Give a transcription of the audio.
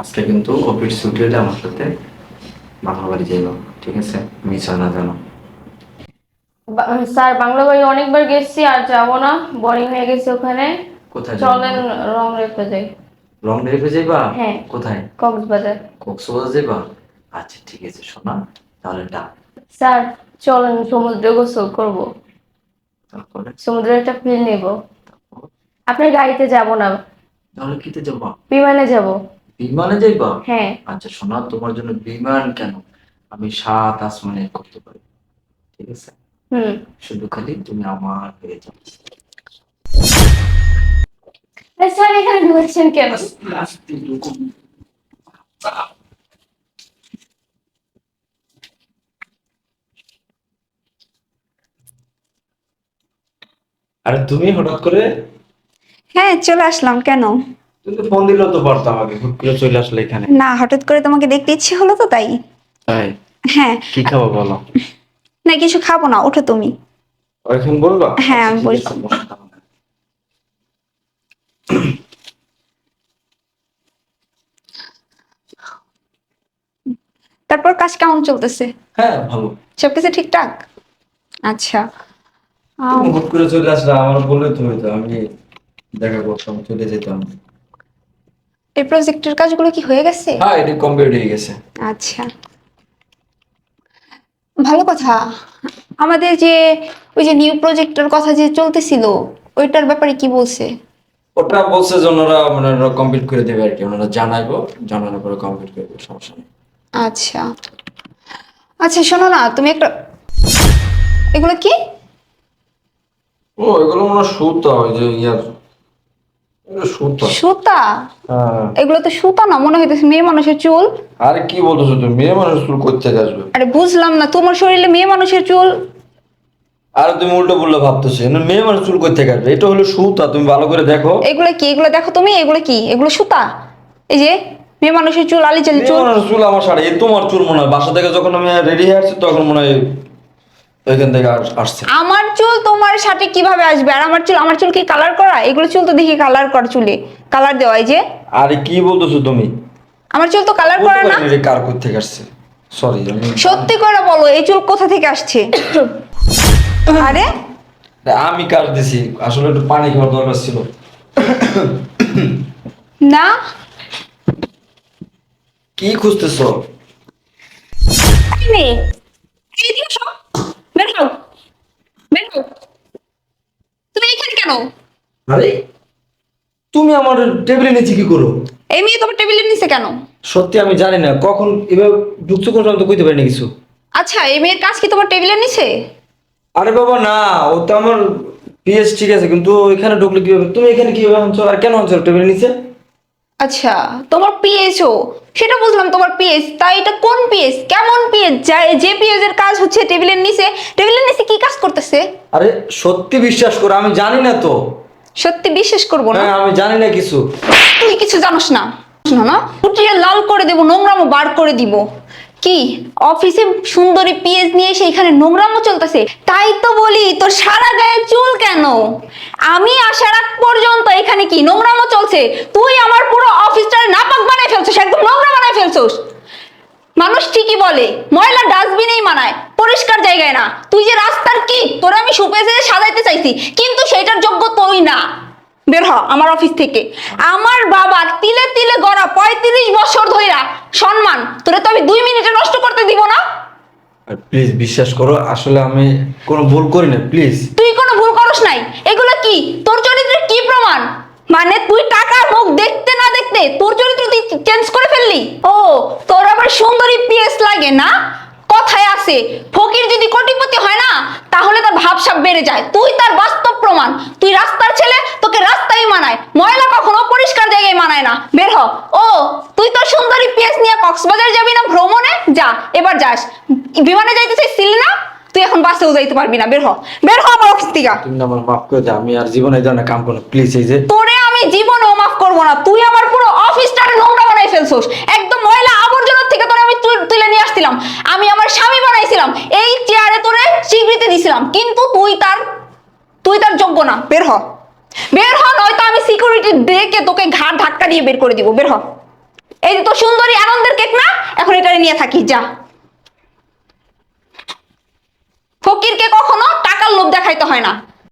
আজকে কিন্তু অফিস ছুটি হলে আমার সাথে বাংলা বাড়ি যাইব ঠিক আছে? মিস হয় না জানো স্যার বাংলা বাড়ি অনেকবার গেছি আর যাব না বোরিং হয়ে গেছে ওখানে। কোথায় চলেন রং রেখে যাই। রং রেখে যাইবা? হ্যাঁ। কোথায়? কক্সবাজার। কক্সবাজার যাইবা? আচ্ছা ঠিক আছে শোনা তাহলে ডাক স্যার চলেন সমুদ্রে গোসল করব। তারপরে? সমুদ্রের একটা ফিল নেব। আপনার গাড়িতে যাব না। তাহলে কিতে যাবা? বিমানে যাব। বিমানে যাইবা? হ্যাঁ। আচ্ছা শোনা তোমার জন্য বিমান কেন? আমি সাত আসমানে করতে পারি। ঠিক আছে? হুম। শুধু খালি তুমি আমার হয়ে যাও। স্যার এখানে ঢুকছেন কেন? আরে তুমি হঠাৎ করে? হ্যাঁ চলে আসলাম। কেন? তুমি তো ফোন দিলেও তো পারতো আমাকে হুট করে চলে আসলে এখানে। না হঠাৎ করে তোমাকে দেখতে ইচ্ছে হলো তো তাই। তাই? হ্যাঁ। কি খাব বলো? না কিছু খাব না ওঠো তুমি। এখন বলবা? হ্যাঁ, আমি আচ্ছা, বলছি। তারপর কাজ কেমন চলতেছে? হ্যাঁ ভালো। সবকিছু ঠিকঠাক? আচ্ছা হুট করে চলে আসলে আমার বললে তো আমি দেখা করতাম চলে যেতাম। এই প্রজেক্টের কাজগুলো কি হয়ে গেছে? হ্যাঁ এটা কমপ্লিট হয়ে গেছে। আচ্ছা। ভালো কথা। আমাদের যে ওই যে নিউ প্রজেক্টের কথা যে চলতেছিল ওইটার ব্যাপারে কি বলছে? ওটা বলছে যে ওনারা মানে কমপ্লিট করে দেবে আর কি। ওনারা জানাইবো জানানোর পরে কমপ্লিট করে দেবে সমস্যা নেই। আচ্ছা। আচ্ছা শোনো না তুমি একটা এগুলো কি? ও এগুলো মনে হয় সুতা ওই যে ইয়ার সুতা। হ্যাঁ। এগুলো তো সুতা না মনে হইতেছে মেয়ে মানুষের চুল। আরে কি বলতেছো তুমি? মেয়ে মানুষ চুল করতে আসবে? আরে বুঝলাম না তোমার শরীরে মেয়ে মানুষের চুল? আরে তুমি উল্টো ভাবতেছো না মেয়ে মানুষ চুল করতে আসবে? এটা হলো সুতা তুমি ভালো করে দেখো। এগুলো কি? এগুলো দেখো তুমি? এগুলো কি? এগুলো সুতা? এই যে মেয়ে মানুষের চুল আলি চালি চুল। মানুষ চুল আমার এই তোমার চুল মনে হয়? বাসা থেকে যখন আমি রেডি হয়ে আসছি তখন মনে হয় ওইখান থেকে আস- আসছে। আমার চুল তোমার সাথে কীভাবে আসবে? আর আমার চুল আমার চুল কি কালার করা? এগুলো চুল তো দেখি কালার করা চুলে। কালার দেওয়া এই যে। আরে কি বলতেছো তুমি? আমার চুল তো কালার করা না। রে কার কোথা থেকে আসছে। সরি আমি সত্যি করে বলো এই চুল কোথা থেকে আসছে? আরে। আমি কার দিছি? আসলে একটু পানি খাওয়ার দরকার ছিল। না। কি খুঁজতেছো? এই মেয়ে, এইদিকে এসো। বের হও। বের হও। তুমি এখানে কেন? আরে তুমি আমার টেবিলে নিচে কি করো? এই মেয়ে তোমার টেবিলের নিচে কেন? সত্যি আমি জানি না কখন এভাবে ঢুকছো কোন সময় তো কইতে পারিনি কিছু। আচ্ছা এই মেয়ের কাজ কি তোমার টেবিলের নিচে? আরে বাবা না ও তো আমার পিএস ঠিক আছে কিন্তু এখানে ঢুকলে কীভাবে? তুমি এখানে কীভাবে আনছো? আর কেন আনছো টেবিলের নিচে? আচ্ছা তোমার পিএসও সেটা বুঝলাম তোমার পিএস তাই এটা কোন পিএস কেমন পিএস যে পিএস এর কাজ হচ্ছে টেবিলের নিচে টেবিলের নিচে কি কাজ করতেছে? আরে সত্যি বিশ্বাস করো আমি জানি না তো। সত্যি বিশ্বাস করব না? হ্যাঁ আমি জানি না কিছু। তুই কিছু জানোস না। না না লাল করে দেব নোংরামো বার করে দিব। কি? অফিসে সুন্দরী পিএস নিয়ে এসে এখানে নোংরামো চলতেছে? তাই তো বলি, তোর সারা গায়ে চুল কেন? আমি আসার আগ পর্যন্ত এখানে কি নোংরামো চলছে? তুই আমার পুরো অফিসটারে নাপাক বানায় ফেলছিস, একদম নোংরা বানায় ফেলছিস। মানুষ ঠিকই বলে, ময়লা ডাস্টবিনেই মানায়, পরিষ্কার জায়গায় না। তুই যে রাস্তার কি? তোরা আমি সুপেসে সাজাইতে চাইছি, কিন্তু সেটার যোগ্য তুই না। বের হ আমার অফিস থেকে। আমার বাবার তিলে তিলে গড়া পঁয়ত্রিশ বছর ধইরা সম্মান তোরে তো আমি দুই মিনিটে নষ্ট করতে দিব না? প্লিজ বিশ্বাস করো আসলে আমি কোনো ভুল করি না প্লিজ তুই কোনো ভুল করস নাই। এগুলো কি? তোর চরিত্রের কি প্রমাণ? মানে তুই টাকার মুখ দেখতে না দেখতে তোর চরিত্র তুই চেঞ্জ করে ফেললি? ও তোর আবার সুন্দরী পিএস লাগে না? কথায় আছে ফকির যদি কোটিপতি হয় তার বেড়ে যায়। তুই তার বাস্তব প্রমাণ। তুই রাস্তার ছেলে তোকে রাস্তায় মানায়। ময়লা কখনো পরিষ্কার জায়গায় মানায় না। বের হ। ও তুই তোর সুন্দরী পিএস নিয়ে কক্সবাজার যাবি না ভ্রমণে? যা এবার যাস। বিমানে যাইতে চাইছিলি না তুই এখন বাসেও যাইতে পারবি না। বের হ। বের হ আমার অফিস থেকে। তুমি আমার মাফ করে দাও আমি আর জীবনে এই ধরনের কাম করো প্লিজ এই যে তোরে আমি জীবনেও মাফ করব না। তুই আমার পুরো অফিসটারে নোংরা বানাই ফেলছোস। একদম ময়লা আবর্জনার থেকে তোরে আমি তুলে নিয়ে আসছিলাম। আমি আমার স্বামী বানাইছিলাম। বলেছিলাম কিন্তু তুই তার তুই তার যোগ্য না। বের হ। বের হ নয়তো আমি সিকিউরিটি ডেকে তোকে ঘাট ধাক্কা দিয়ে বের করে দিব। বের হ। এই তো সুন্দরী আনন্দের কেক না এখন এটা নিয়ে থাকি যা। ফকিরকে কখনো টাকার লোভ দেখাইতে হয় না।